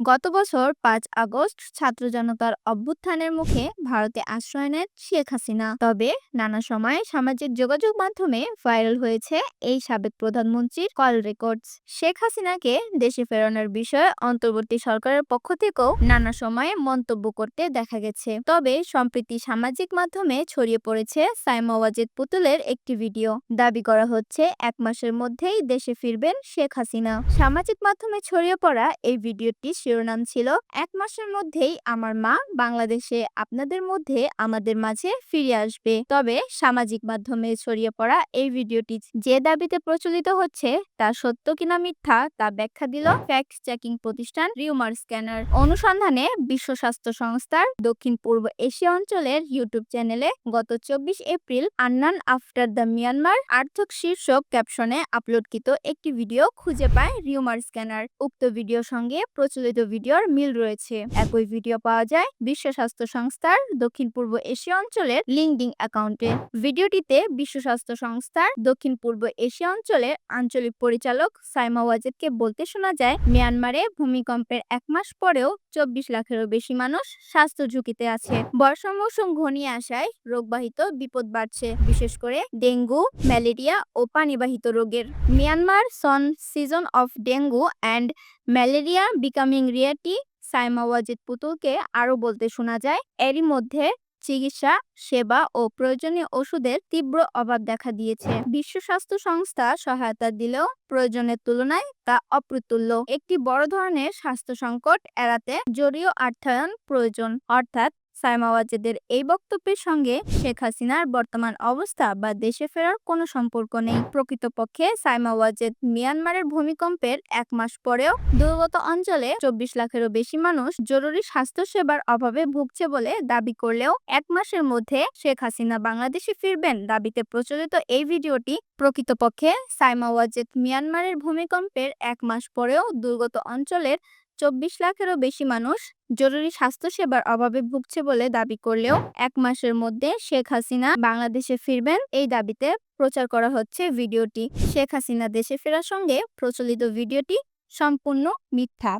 গত বছর পাঁচ আগস্ট ছাত্র জনতার অভ্যুত্থানের মুখে ভারতে আশ্রয় নেন শেখ হাসিনা। তবে নানা সময়ে সামাজিক যোগাযোগ মাধ্যমে ভাইরাল হয়েছে এই সাবেক প্রধানমন্ত্রীর কল রেকর্ডস। শেখ হাসিনাকে দেশে ফেরানোর বিষয়ে অন্তর্বর্তী সরকারের পক্ষ থেকেও নানা সময়ে মন্তব্য করতে দেখা গেছে। তবে সম্প্রতি সামাজিক মাধ্যমে ছড়িয়ে পড়েছে সাইমা ওয়াজেদ পুতুলের একটি ভিডিও। দাবি করা হচ্ছে এক মাসের মধ্যেই দেশে ফিরবেন শেখ হাসিনা। সামাজিক মাধ্যমে ছড়িয়ে পড়া এই ভিডিওটি শিরোনাম ছিল, এক মাসের মধ্যেই আমার মা বাংলাদেশে আপনাদের মধ্যে আমাদের মাঝে ফিরে আসবে। তবে সামাজিক মাধ্যমে ছড়িয়ে পড়া এই ভিডিওটি যে দাবিতে প্রচলিত হচ্ছে, তা সত্য কিনা মিথ্যা, তা ব্যাখ্যা দিল ফ্যাক্ট চেকিং প্রতিষ্ঠান রিউমার স্ক্যানার। অনুসন্ধানে বিশ্ব স্বাস্থ্য সংস্থার দক্ষিণ পূর্ব এশিয়া অঞ্চলের ইউটিউব চ্যানেলে গত চব্বিশ এপ্রিল আন্নান আফটার দ্য মিয়ানমার আর্থক শীর্ষক ক্যাপশনে আপলোডকৃত একটি ভিডিও খুঁজে পায় রিউমার স্ক্যানার। উক্ত ভিডিও সঙ্গে প্রচলিত ভিডিওর মিল রয়েছে। একই ভিডিও পাওয়া যায় বিশ্ব স্বাস্থ্য সংস্থার দক্ষিণ পূর্ব এশিয়া অঞ্চলের লিঙ্কডিং অ্যাকাউন্টে। ভিডিওটিতে বিশ্ব স্বাস্থ্য সংস্থার দক্ষিণ পূর্ব এশিয়া অঞ্চলের আঞ্চলিক পরিচালক সাইমা ওয়াজেদকে বলতে শোনা যায়, মিয়ানমারে ভূমিকম্পের এক মাস পরেও চব্বিশ লাখেরও বেশি মানুষ স্বাস্থ্য ঝুঁকিতে আছে। বর্ষা মৌসুম ঘনিয়ে আসায় রোগবাহিত বিপদ বাড়ছে, বিশেষ করে ডেঙ্গু, ম্যালেরিয়া ও পানিবাহিত রোগের। Myanmar Son season of dengue and malaria, becoming রিয়াটি, Saima Wazed পুতুলকে আরও বলতে শোনা যায়। এরই মধ্যে চিকিৎসা, সেবা ও প্রয়োজনীয় ওষুধের তীব্র অভাব দেখা দিয়েছে। বিশ্ব স্বাস্থ্য সংস্থা সহায়তা দিলেও প্রয়োজনের তুলনায় তা অপ্রতুল্য। একটি বড় ধরনের স্বাস্থ্য সংকট এড়াতে জরীয় অর্থায়ন প্রয়োজন। অর্থাৎ সাইমা ওয়াজেদের এই বক্তব্যের সঙ্গে শেখ হাসিনার বর্তমান অবস্থা বা দেশে ফেরার কোনো সম্পর্ক নেই। প্রকৃতপক্ষে সাইমা ওয়াজেদ মিয়ানমারের ভূমিকম্পের এক মাস পরেও দুর্গত অঞ্চলে চব্বিশ লাখেরও বেশি মানুষ জরুরি স্বাস্থ্য সেবার অভাবে ভুগছে বলে দাবি করলেও এক মাসের মধ্যে শেখ হাসিনা বাংলাদেশে ফিরবেন দাবিতে প্রচলিত এই ভিডিওটি প্রকৃতপক্ষে সাইমা ওয়াজেদ মিয়ানমারের ভূমিকম্পের এক মাস পরেও দুর্গত অঞ্চলের চব্বিশ লাখেরও বেশি মানুষ জরুরি স্বাস্থ্যসেবার অভাবে ভুগছে বলে দাবি করলেও এক মাসের মধ্যে শেখ হাসিনা বাংলাদেশে ফিরবেন এই দাবিতে প্রচার করা হচ্ছে ভিডিওটি। শেখ হাসিনা দেশে ফেরার সঙ্গে প্রচলিত ভিডিওটি সম্পূর্ণ মিথ্যা।